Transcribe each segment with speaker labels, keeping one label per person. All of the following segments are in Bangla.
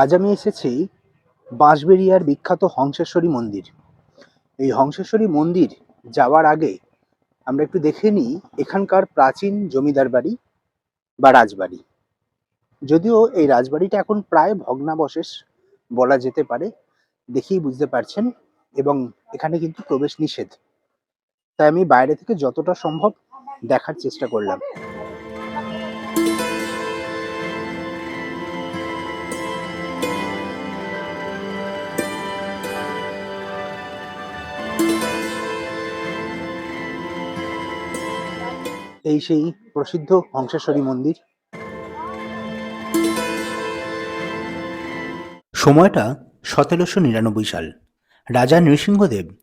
Speaker 1: আজ আমি এসেছি বাঁশবেড়িয়ার বিখ্যাত হংসেশ্বরী মন্দির। এই হংসেশ্বরী মন্দির যাওয়ার আগে আমরা একটু দেখে নিই এখানকার প্রাচীন জমিদার বাড়ি বা রাজবাড়ি। যদিও এই রাজবাড়িটা এখন প্রায় ভগ্নাবশেষ বলা যেতে পারে, দেখেই বুঝতে পারছেন এবং এখানে কিন্তু প্রবেশ নিষেধ। তাই আমি বাইরে থেকে যতটা সম্ভব দেখার চেষ্টা করলাম। এই সেই প্রসিদ্ধ হংসেশ্বরী মন্দির। সময়টা সতেরোশো নিরানব্বই সাল। রাজা নৃসিংহদেব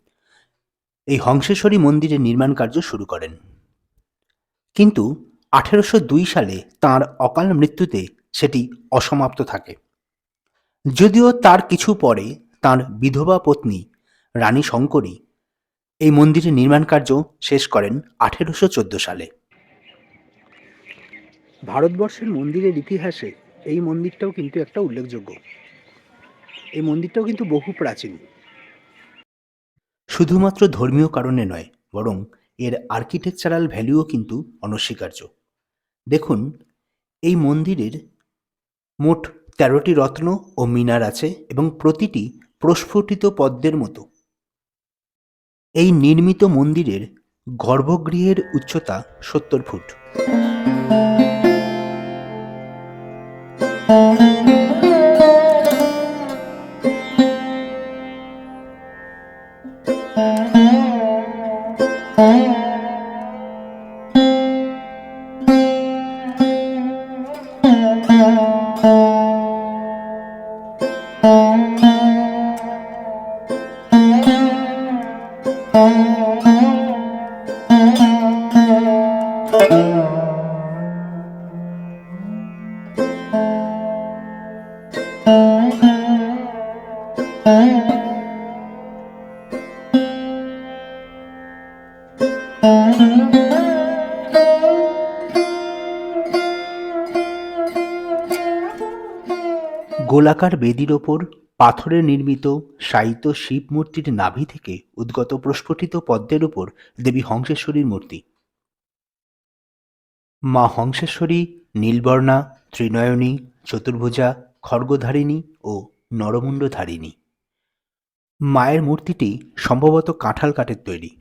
Speaker 1: এই হংসেশ্বরী মন্দিরের নির্মাণ কার্য শুরু করেন। কিন্তু আঠেরোশো দুই সালে তার অকাল মৃত্যুতে সেটি অসমাপ্ত থাকে। যদিও তার কিছু পরে তার বিধবা পত্নী রানী শঙ্করী এই মন্দিরের নির্মাণ কার্য শেষ করেন আঠেরোশো চোদ্দ সালে। ভারতবর্ষের মন্দিরের ইতিহাসে এই মন্দিরটাও কিন্তু একটা উল্লেখযোগ্য। এই মন্দিরটাও কিন্তু বহু প্রাচীন। শুধুমাত্র ধর্মীয় কারণে নয়, বরং এর আর্কিটেকচারাল ভ্যালুও কিন্তু অনস্বীকার্য। দেখুন, এই মন্দিরের মোট তেরোটি রত্ন ও মিনার আছে এবং প্রতিটি প্রস্ফুটিত পদ্মের মতো। এই নির্মিত মন্দিরের গর্ভগৃহের উচ্চতা সত্তর ফুট। গোলাকার বেদির ওপর পাথরে নির্মিত শায়িত শিব মূর্তির নাভি থেকে উদ্গত প্রস্ফুটিত পদ্মের উপর দেবী হংসেশ্বরীর মূর্তি। মা হংসেশ্বরী, নীলবর্ণা, ত্রিনয়নী, চতুর্ভুজা খড়গধারিণী ও নরমুণ্ডধারিণী। মায়ের মূর্তিটি সম্ভবত কাঁঠাল কাঠের তৈরি।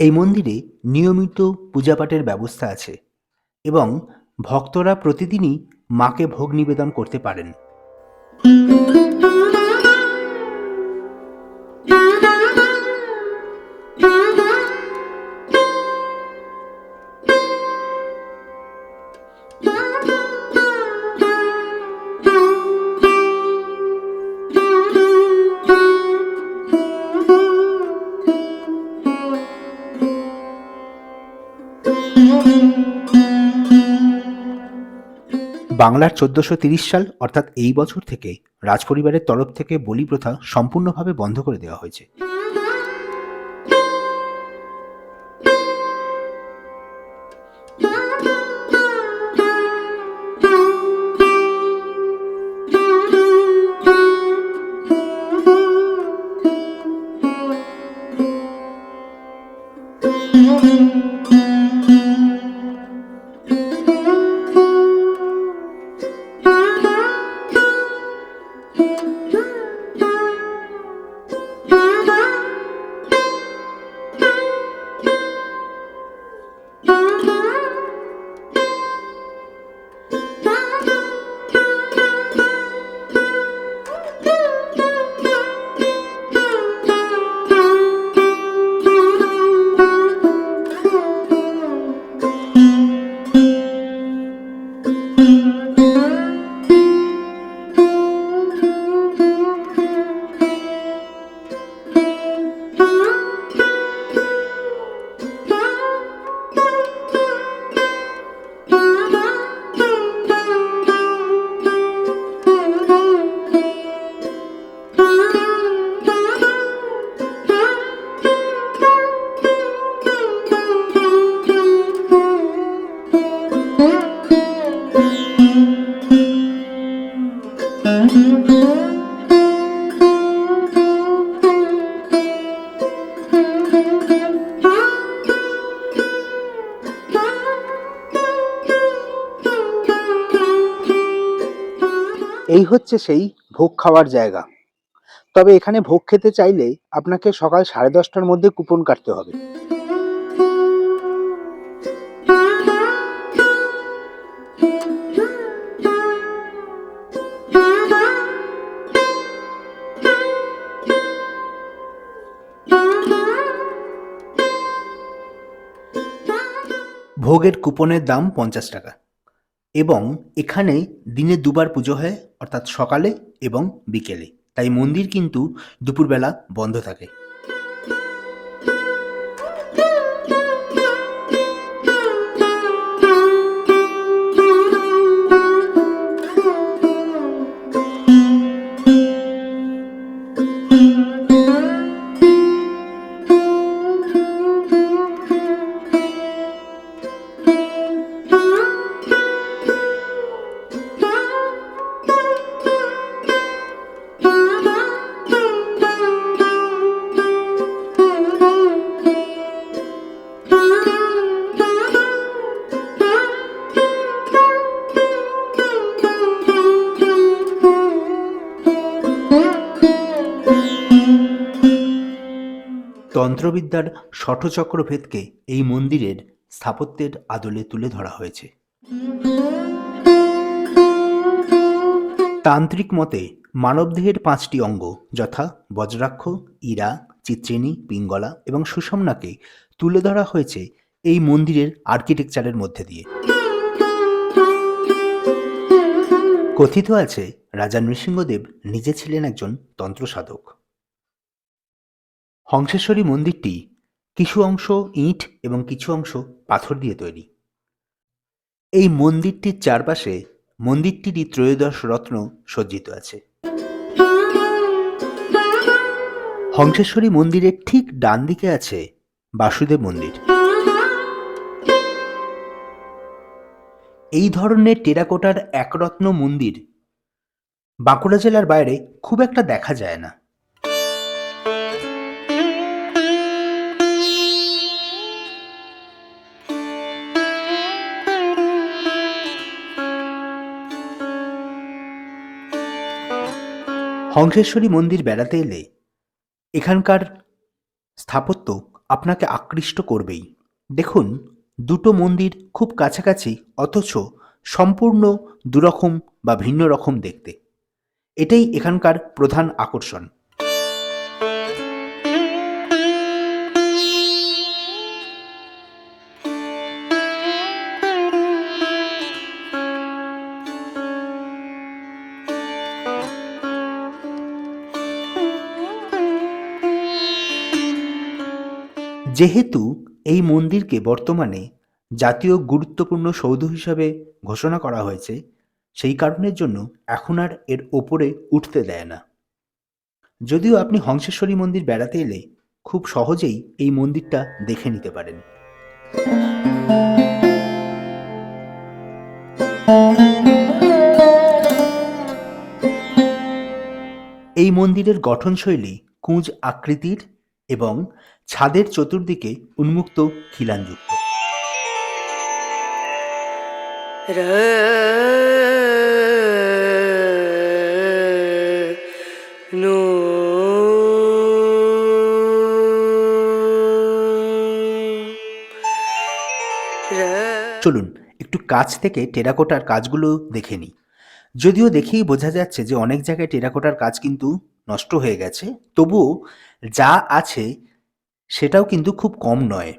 Speaker 1: এই মন্দিরে নিয়মিত পূজাপাঠের ব্যবস্থা আছে এবং ভক্তরা প্রতিদিনই মাকে ভোগ নিবেদন করতে পারেন। বাংলার চোদ্দশো সাল, অর্থাৎ এই বছর থেকে রাজপরিবারের তরফ থেকে বলি প্রথা সম্পূর্ণভাবে বন্ধ করে দেওয়া হয়েছে। Thank you. হচ্ছে সেই ভোগ খাওয়ার জায়গা। তবে এখানে ভোগ খেতে চাইলে আপনাকে সকাল সাড়ে দশটার মধ্যে কুপন কাটতে হবে। ভোগের কুপনের দাম পঞ্চাশ টাকা। এবং এখানে দিনে দুবার পুজো হয়, অর্থাৎ সকালে এবং বিকেলে। তাই মন্দির কিন্তু দুপুরবেলা বন্ধ থাকে। তন্ত্রবিদ্যার ষটচক্রভেদকে এই মন্দিরের স্থাপত্যের আদলে তুলে ধরা হয়েছে। তান্ত্রিক মতে মানবদেহের পাঁচটি অঙ্গ যথা বজ্রাক্ষ, ইরা, চিত্রিণী, পিঙ্গলা এবং সুষমনাকে তুলে ধরা হয়েছে এই মন্দিরের আর্কিটেকচারের মধ্যে দিয়ে। কথিত আছে, রাজা নৃসিংহদেব নিজে ছিলেন একজন তন্ত্র সাধক হংসেশ্বরী মন্দিরটি কিছু অংশ ইট এবং কিছু অংশ পাথর দিয়ে তৈরি। এই মন্দিরটির চারপাশে মন্দিরটিরই ত্রয়োদশ রত্ন সজ্জিত আছে। হংসেশ্বরী মন্দিরের ঠিক ডান দিকে আছে বাসুদেব মন্দির। এই ধরনের টেরাকোটার একরত্ন মন্দির বাঁকুড়া জেলার বাইরে খুব একটা দেখা যায় না। হংসেশ্বরী মন্দির বেড়াতে এলে এখানকার স্থাপত্য আপনাকে আকৃষ্ট করবেই। দেখুন, দুটো মন্দির খুব কাছাকাছি, অথচ সম্পূর্ণ দুরকম বা ভিন্ন রকম দেখতে। এটাই এখানকার প্রধান আকর্ষণ। যেহেতু এই মন্দিরকে বর্তমানে জাতীয় গুরুত্বপূর্ণ সৌধ হিসাবে ঘোষণা করা হয়েছে, সেই কারণের জন্য এখন আর এর ওপরে উঠতে দেয় না। যদিও আপনি হংসেশ্বরী মন্দির বেড়াতে এলে খুব সহজেই এই মন্দিরটা দেখে নিতে পারেন। এই মন্দিরের গঠনশৈলী কুঁজ আকৃতির এবং ছাদের চতুর্দিকে উন্মুক্ত খিলানযুক্ত। চলুন, একটু কাছ থেকে টেরাকোটার কাজগুলো দেখে নিই। যদিও দেখেই বোঝা যাচ্ছে যে অনেক জায়গায় টেরাকোটার কাজ কিন্তু নষ্ট হয়ে গেছে, তবুও যা আছে সেটাও কিন্তু খুব কম নয়।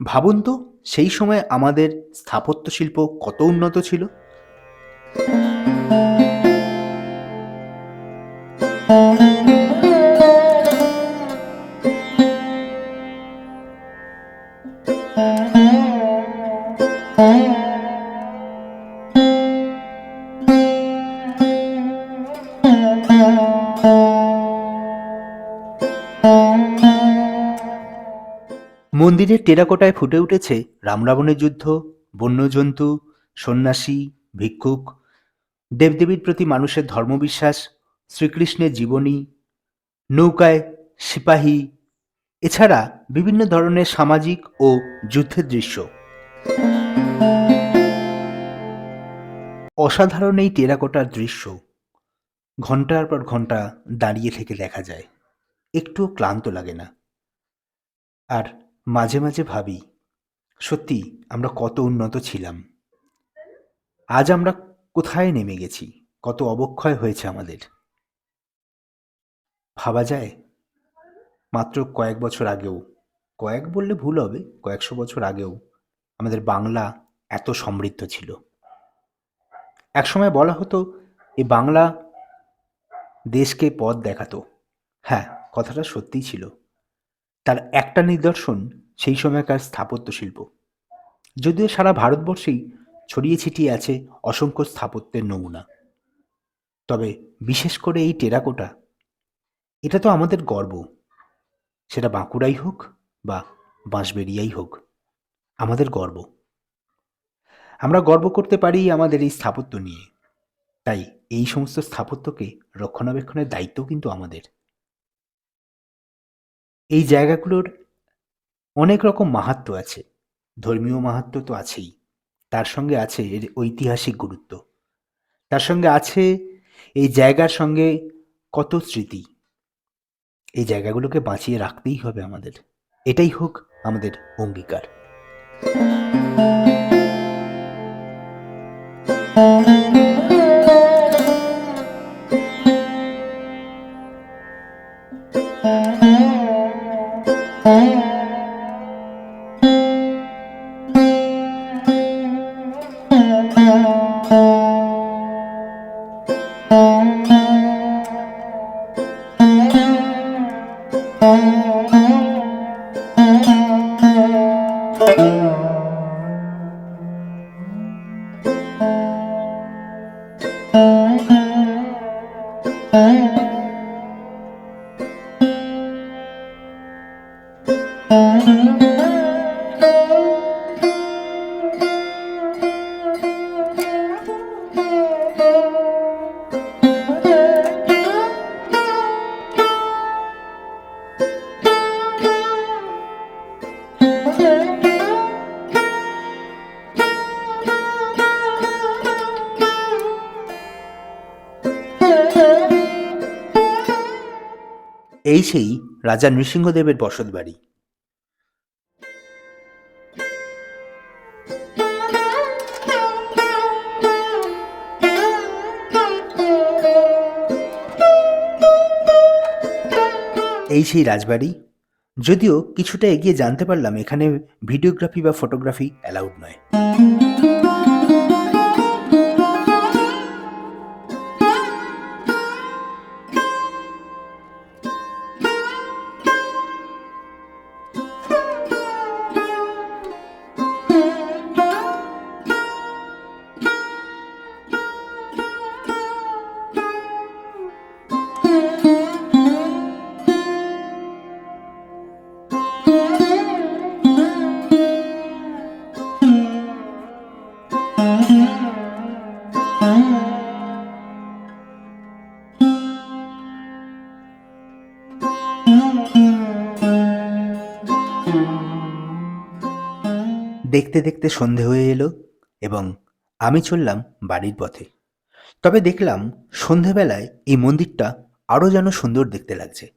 Speaker 1: ভাবুন তো, সেই সময় আমাদের স্থাপত্য শিল্প কত উন্নত ছিল? মন্দিরের টেরাকোটায় ফুটে উঠেছে রামরাবণের যুদ্ধ, বন্যজন্তু, সন্ন্যাসী, ভিক্ষুক। দেবদেবীর প্রতি মানুষের ধর্মবিশ্বাস, শ্রীকৃষ্ণের জীবনী, নৌকায় সিপাহী, এছাড়া বিভিন্ন ধরনের সামাজিক ও যুদ্ধের দৃশ্য। অসাধারণ এই টেরাকোটার দৃশ্য। ঘণ্টার পর ঘণ্টা দাঁড়িয়ে থেকে দেখা যায়। একটুও ক্লান্ত লাগে না। আর মাঝে মাঝে ভাবি, সত্যি আমরা কত উন্নত ছিলাম। আজ আমরা কোথায় নেমে গেছি? কত অবক্ষয় হয়েছে আমাদের। ভাবা যায়, মাত্র কয়েক বছর আগেও, কয়েক বললে ভুল হবে, কয়েকশো বছর আগেও আমাদের বাংলা এত সমৃদ্ধ ছিল। একসময় বলা হতো এই বাংলা দেশকে পথ দেখাতো। হ্যাঁ কথাটা সত্যিই ছিল। তার একটা নিদর্শন সেই সময়কার স্থাপত্য শিল্প যদিও সারা ভারতবর্ষেই ছড়িয়ে ছিটিয়ে আছে অসংখ্য স্থাপত্যের নমুনা। তবে বিশেষ করে এই টেরাকোটা, এটা তো আমাদের গর্ব। সেটা বাঁকুড়াই হোক বা বাঁশবেরিয়াই হোক, আমাদের গর্ব। আমরা গর্ব করতে পারি আমাদের এই স্থাপত্য নিয়ে। তাই এই সমস্ত স্থাপত্যকে রক্ষণাবেক্ষণের দায়িত্ব কিন্তু আমাদের। এই জায়গাগুলোর অনেক রকম মাহাত্ম্য আছে। ধর্মীয় মাহাত্ম্য তো আছেই। তার সঙ্গে আছে এর ঐতিহাসিক গুরুত্ব। তার সঙ্গে আছে এই জায়গার সঙ্গে কত স্মৃতি। এই জায়গাগুলোকে বাঁচিয়ে রাখতেই হবে আমাদের। এটাই হোক আমাদের অঙ্গীকার। এই সেই রাজা নৃসিংহদেবের বসত বাড়ি। এই সেই রাজবাড়ি। যদিও কিছুটা এগিয়ে জানতে পারলাম, এখানে ভিডিওগ্রাফি বা ফটোগ্রাফি অ্যালাউড নয়। দেখতে দেখতে সন্ধে হয়ে এলো এবং আমি চললাম বাড়ির পথে। তবে দেখলাম সন্ধেবেলায় এই মন্দিরটা আরও যেন সুন্দর দেখতে লাগছে।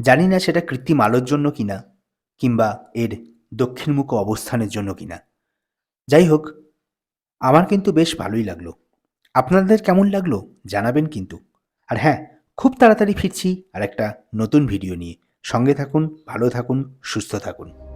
Speaker 1: জানি না সেটা কৃত্রিম আলোর জন্য কিনা কিংবা এর দক্ষিণমুখ অবস্থানের জন্য কিনা। যাই হোক, আমার কিন্তু বেশ ভালোই লাগল। আপনাদের কেমন লাগল জানাবেন কিন্তু। আর হ্যাঁ খুব তাড়াতাড়ি ফিরছি আর একটা নতুন ভিডিও নিয়ে। সঙ্গে থাকুন, ভালো থাকুন, সুস্থ থাকুন।